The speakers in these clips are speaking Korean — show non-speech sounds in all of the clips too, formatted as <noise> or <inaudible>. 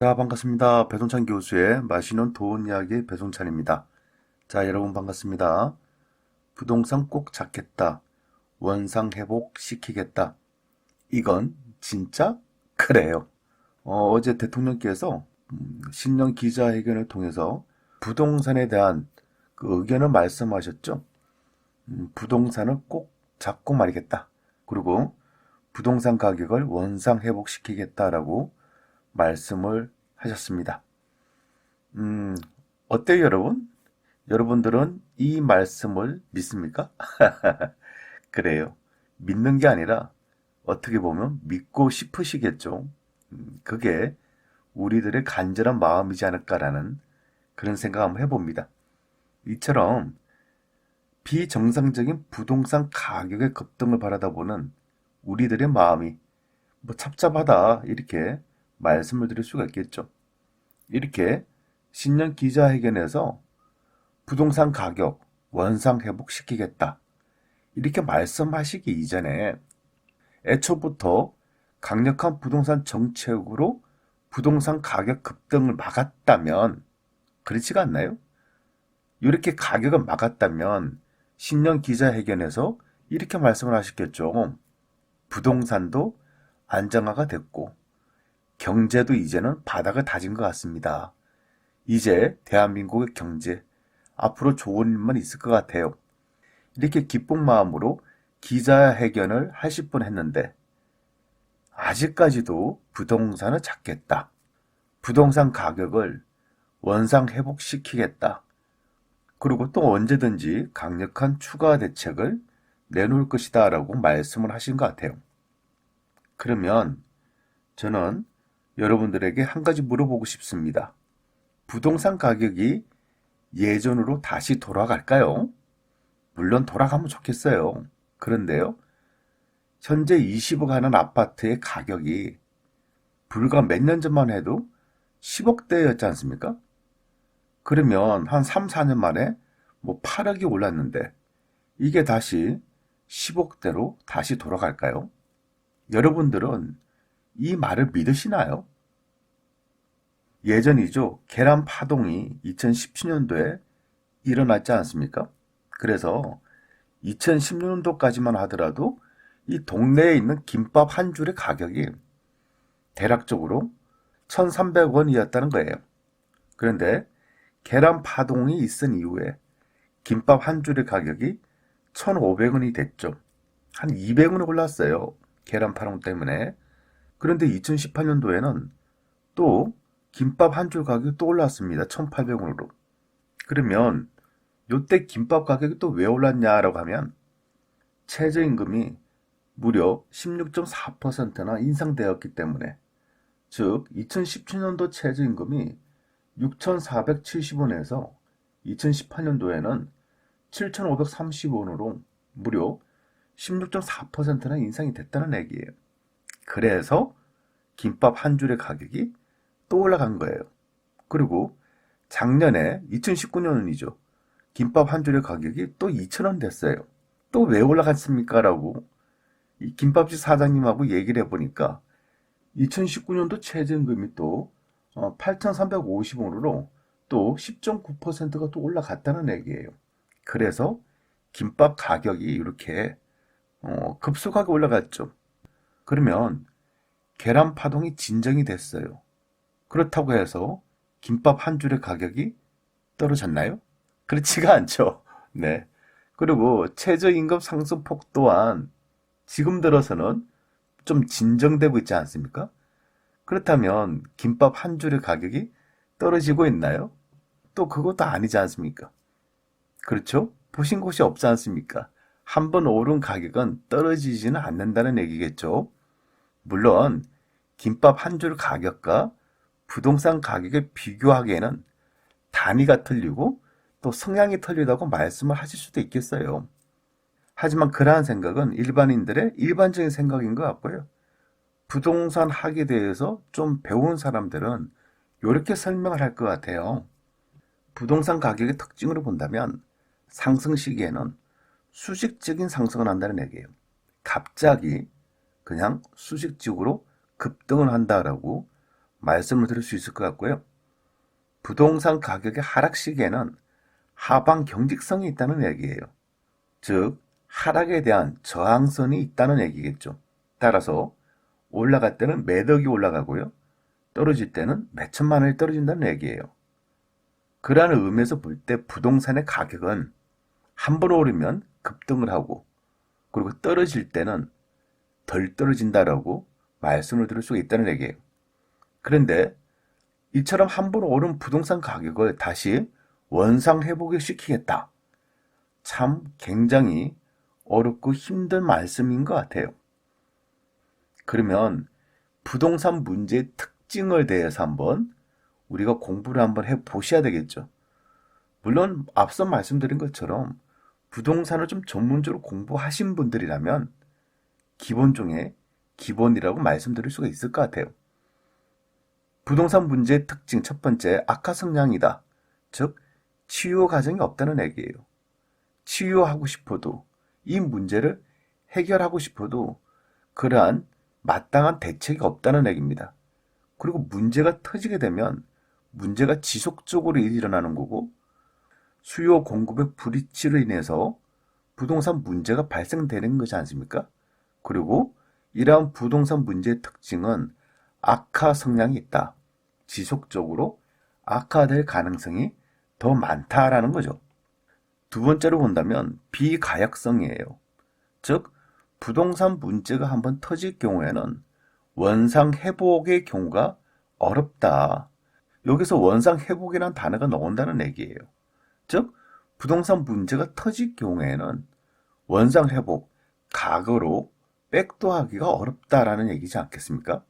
자, 반갑습니다. 배송찬 교수의 맛있는 도원 이야기 배송찬입니다. 자, 여러분 반갑습니다. 부동산 꼭 잡겠다. 원상 회복 시키겠다. 이건 진짜 그래요. 어, 제 대통령께서 음, 신년 기자회견을 통해서 부동산에 대한 그 의견을 말씀하셨죠. 음, 부동산을 꼭 잡고 말이겠다. 그리고 부동산 가격을 원상 회복시키겠다라고 말씀을 하셨습니다. 음, 어때요, 여러분? 여러분들은 이 말씀을 믿습니까? <laughs> 그래요. 믿는 게 아니라 어떻게 보면 믿고 싶으시겠죠. 음, 그게 우리들의 간절한 마음이지 않을까라는 그런 생각 한번 해봅니다. 이처럼 비정상적인 부동산 가격의 급등을 바라다 보는 우리들의 마음이 뭐 찹찹하다 이렇게 말씀을 드릴 수가 있겠죠. 이렇게 신년 기자회견에서 부동산 가격 원상 회복시키겠다. 이렇게 말씀하시기 이전에 애초부터 강력한 부동산 정책으로 부동산 가격 급등을 막았다면 그렇지가 않나요? 이렇게 가격을 막았다면 신년 기자회견에서 이렇게 말씀을 하셨겠죠. 부동산도 안정화가 됐고 경제도 이제는 바닥을 다진 것 같습니다. 이제 대한민국의 경제 앞으로 좋은 일만 있을 것 같아요. 이렇게 기쁜 마음으로 기자회견을 하실 뻔 했는데 아직까지도 부동산을 잡겠다. 부동산 가격을 원상 회복시키겠다. 그리고 또 언제든지 강력한 추가 대책을 내놓을 것이다 라고 말씀을 하신 것 같아요. 그러면 저는 여러분들에게 한 가지 물어보고 싶습니다. 부동산 가격이 예전으로 다시 돌아갈까요? 물론 돌아가면 좋겠어요. 그런데요. 현재 20억 하는 아파트의 가격이 불과 몇 년 전만 해도 10억대였지 않습니까? 그러면 한 3, 4년 만에 뭐 8억이 올랐는데 이게 다시 10억대로 다시 돌아갈까요? 여러분들은 이 말을 믿으시나요? 예전이죠. 계란 파동이 2017년도에 일어났지 않습니까? 그래서 2016년도까지만 하더라도 이 동네에 있는 김밥 한 줄의 가격이 대략적으로 1,300원이었다는 거예요. 그런데 계란 파동이 있은 이후에 김밥 한 줄의 가격이 1,500원이 됐죠. 한 200원이 올랐어요. 계란 파동 때문에. 그런데 2018년도에는 또 김밥 한 줄 가격이 또 올랐습니다. 1,800원으로. 그러면 요때 김밥 가격이 또 왜 올랐냐라고 하면 최저임금이 무려 16.4%나 인상되었기 때문에 즉 2017년도 최저임금이 6,470원에서 2018년도에는 7,530원으로 무려 16.4%나 인상이 됐다는 얘기예요. 그래서 김밥 한 줄의 가격이 또 올라간 거예요. 그리고 작년에 2019년이죠. 김밥 한 줄의 가격이 또 2,000원 됐어요. 또 왜 올라갔습니까? 라고 이 김밥집 사장님하고 얘기를 해보니까 2019년도 최저임금이 또 8,350원으로 어, 또 10.9%가 또 올라갔다는 얘기예요. 그래서 김밥 가격이 이렇게 어, 급속하게 올라갔죠. 그러면 계란 파동이 진정이 됐어요. 그렇다고 해서 김밥 한 줄의 가격이 떨어졌나요? 그렇지가 않죠. <laughs> 네. 그리고 최저임금 상승폭 또한 지금 들어서는 좀 진정되고 있지 않습니까? 그렇다면 김밥 한 줄의 가격이 떨어지고 있나요? 또 그것도 아니지 않습니까? 그렇죠? 보신 곳이 없지 않습니까? 한 번 오른 가격은 떨어지지는 않는다는 얘기겠죠. 물론 김밥 한 줄 가격과 부동산 가격을 비교하기에는 단위가 틀리고 또 성향이 틀리다고 말씀을 하실 수도 있겠어요. 하지만 그러한 생각은 일반인들의 일반적인 생각인 것 같고요. 부동산 학에 대해서 좀 배운 사람들은 이렇게 설명을 할 것 같아요. 부동산 가격의 특징으로 본다면 상승 시기에는 수직적인 상승을 한다는 얘기예요. 갑자기 그냥 수직적으로 급등을 한다라고 말씀을 드릴 수 있을 것 같고요. 부동산 가격의 하락 시기에는 하방 경직성이 있다는 얘기예요. 즉, 하락에 대한 저항선이 있다는 얘기겠죠. 따라서 올라갈 때는 매덕이 올라가고요. 떨어질 때는 몇천만 원이 떨어진다는 얘기예요. 그러한 의미에서 볼 때 부동산의 가격은 한 번 오르면 급등을 하고 그리고 떨어질 때는 덜 떨어진다라고 말씀을 드릴 수가 있다는 얘기예요. 그런데 이처럼 한번 오른 부동산 가격을 다시 원상 회복을 시키겠다. 참 굉장히 어렵고 힘든 말씀인 것 같아요. 그러면 부동산 문제의 특징을 대해서 한번 우리가 공부를 한번 해 보셔야 되겠죠. 물론 앞서 말씀드린 것처럼 부동산을 좀 전문적으로 공부하신 분들이라면 기본 중에 기본이라고 말씀드릴 수가 있을 것 같아요. 부동산 문제의 특징 첫 번째 악화 성향이다. 즉 치유 과정이 없다는 얘기예요. 치유하고 싶어도 이 문제를 해결하고 싶어도 그러한 마땅한 대책이 없다는 얘기입니다. 그리고 문제가 터지게 되면 문제가 지속적으로 일어나는 거고 수요 공급의 불이치로 인해서 부동산 문제가 발생되는 것이 않습니까? 그리고 이러한 부동산 문제의 특징은 악화 성향이 있다. 지속적으로 악화될 가능성이 더 많다라는 거죠. 두 번째로 본다면 비가역성이에요. 즉, 부동산 문제가 한번 터질 경우에는 원상 회복의 경우가 어렵다. 여기서 원상 회복이라는 단어가 나온다는 얘기예요. 즉, 부동산 문제가 터질 경우에는 원상 회복, 과거로 백도하기가 어렵다라는 얘기지 않겠습니까?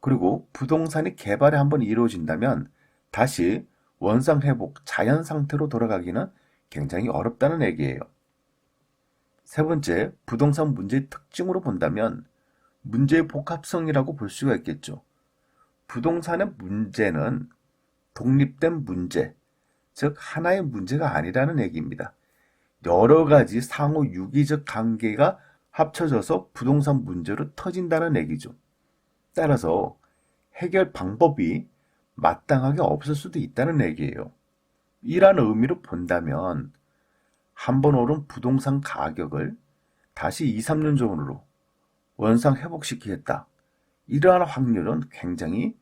그리고 부동산이 개발이 한번 이루어진다면 다시 원상 회복, 자연 상태로 돌아가기는 굉장히 어렵다는 얘기예요. 세 번째, 부동산 문제의 특징으로 본다면 문제의 복합성이라고 볼 수가 있겠죠. 부동산의 문제는 독립된 문제, 즉 하나의 문제가 아니라는 얘기입니다. 여러 가지 상호 유기적 관계가 합쳐져서 부동산 문제로 터진다는 얘기죠. 따라서 해결 방법이 마땅하게 없을 수도 있다는 얘기예요. 이란 의미로 본다면 한 번 오른 부동산 가격을 다시 2, 3년 전으로 원상 회복시키겠다. 이러한 확률은 굉장히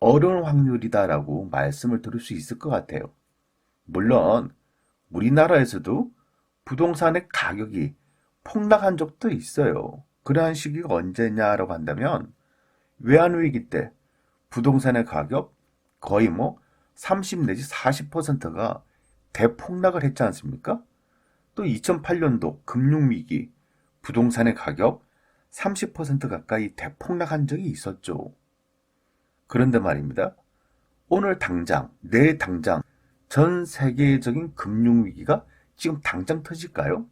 어려운 확률이다라고 말씀을 드릴 수 있을 것 같아요. 물론 우리나라에서도 부동산의 가격이 폭락한 적도 있어요. 그러한 시기가 언제냐라고 한다면 외환위기 때 부동산의 가격 거의 뭐 30 내지 40%가 대폭락을 했지 않습니까? 또 2008년도 금융위기 부동산의 가격 30% 가까이 대폭락한 적이 있었죠. 그런데 말입니다. 오늘 당장, 내일 당장 전 세계적인 금융위기가 지금 당장 터질까요?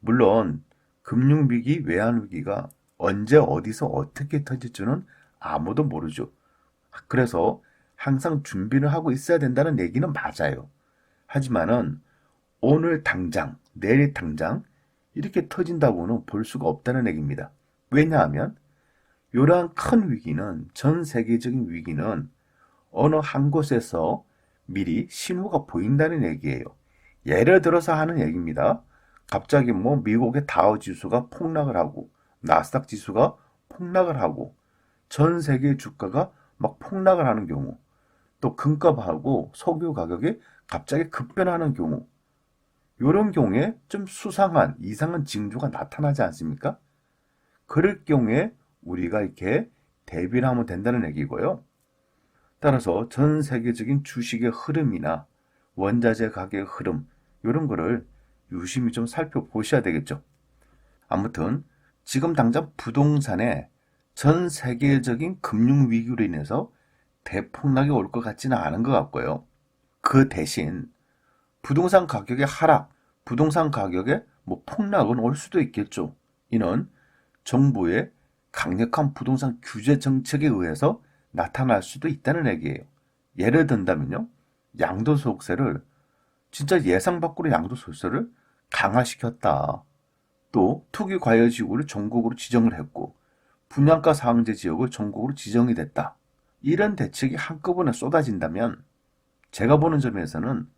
물론 금융위기, 외환위기가 언제 어디서 어떻게 터질지는 아무도 모르죠. 그래서 항상 준비를 하고 있어야 된다는 얘기는 맞아요. 하지만은 오늘 당장, 내일 당장 이렇게 터진다고는 볼 수가 없다는 얘기입니다. 왜냐하면 이러한 큰 위기는 전 세계적인 위기는 어느 한 곳에서 미리 신호가 보인다는 얘기예요. 예를 들어서 하는 얘기입니다. 갑자기 뭐 미국의 다우 지수가 폭락을 하고 나스닥 지수가 폭락을 하고 전 세계 주가가 막 폭락을 하는 경우 또 금값하고 석유 가격이 갑자기 급변하는 경우 이런 경우에 좀 수상한 이상한 징조가 나타나지 않습니까? 그럴 경우에 우리가 이렇게 대비를 하면 된다는 얘기고요. 따라서 전 세계적인 주식의 흐름이나 원자재 가격의 흐름 이런 거를 유심히 좀 살펴보셔야 되겠죠. 아무튼 지금 당장 부동산에 전 세계적인 금융 위기로 인해서 대폭락이 올 것 같지는 않은 것 같고요. 그 대신 부동산 가격의 하락, 부동산 가격의 뭐 폭락은 올 수도 있겠죠. 이는 정부의 강력한 부동산 규제 정책에 의해서 나타날 수도 있다는 얘기예요. 예를 든다면요. 양도소득세를 진짜 예상 밖으로 양도소득세를 강화시켰다. 또 투기 과열 지구를 전국으로 지정을 했고 분양가 상한제 지역을 전국으로 지정이 됐다. 이런 대책이 한꺼번에 쏟아진다면 제가 보는 점에서는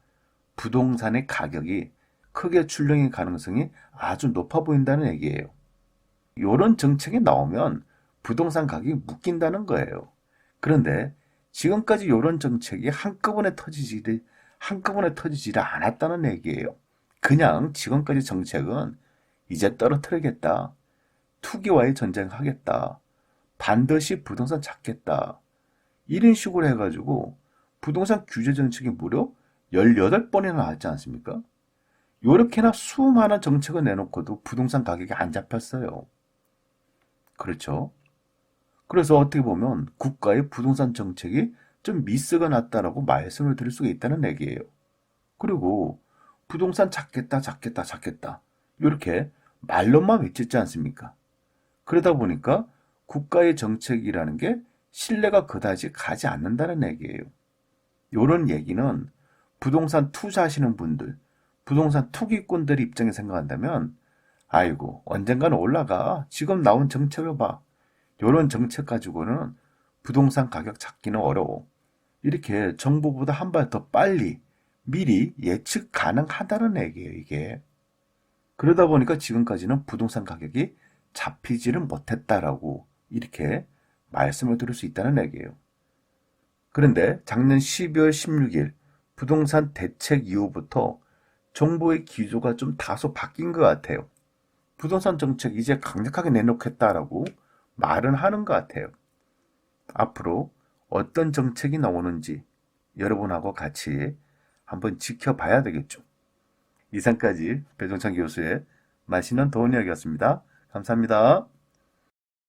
부동산의 가격이 크게 출렁일 가능성이 아주 높아 보인다는 얘기예요. 이런 정책이 나오면 부동산 가격이 묶인다는 거예요. 그런데 지금까지 이런 정책이 한꺼번에 터지지, 한꺼번에 터지지 않았다는 얘기예요. 그냥 지금까지 정책은 이제 떨어뜨리겠다. 투기와의 전쟁하겠다. 반드시 부동산 잡겠다. 이런 식으로 해가지고 부동산 규제 정책이 무려 18번이나 나왔지 않습니까? 요렇게나 수많은 정책을 내놓고도 부동산 가격이 안 잡혔어요. 그렇죠? 그래서 어떻게 보면 국가의 부동산 정책이 좀 미스가 났다라고 말씀을 드릴 수가 있다는 얘기예요. 그리고 부동산 잡겠다, 잡겠다, 잡겠다. 이렇게 말로만 외쳤지 않습니까? 그러다 보니까 국가의 정책이라는 게 신뢰가 그다지 가지 않는다는 얘기예요. 이런 얘기는 부동산 투자하시는 분들, 부동산 투기꾼들 입장에 생각한다면, 아이고, 언젠가는 올라가. 지금 나온 정책을 봐. 이런 정책 가지고는 부동산 가격 잡기는 어려워. 이렇게 정부보다 한 발 더 빨리 미리 예측 가능하다는 얘기예요, 이게. 그러다 보니까 지금까지는 부동산 가격이 잡히지를 못했다라고 이렇게 말씀을 드릴 수 있다는 얘기예요. 그런데 작년 12월 16일 부동산 대책 이후부터 정부의 기조가 좀 다소 바뀐 것 같아요. 부동산 정책 이제 강력하게 내놓겠다라고 말은 하는 것 같아요. 앞으로 어떤 정책이 나오는지 여러분하고 같이 한번 지켜봐야 되겠죠. 이상까지 배종찬 교수의 맛있는 도운 이야기였습니다. 감사합니다.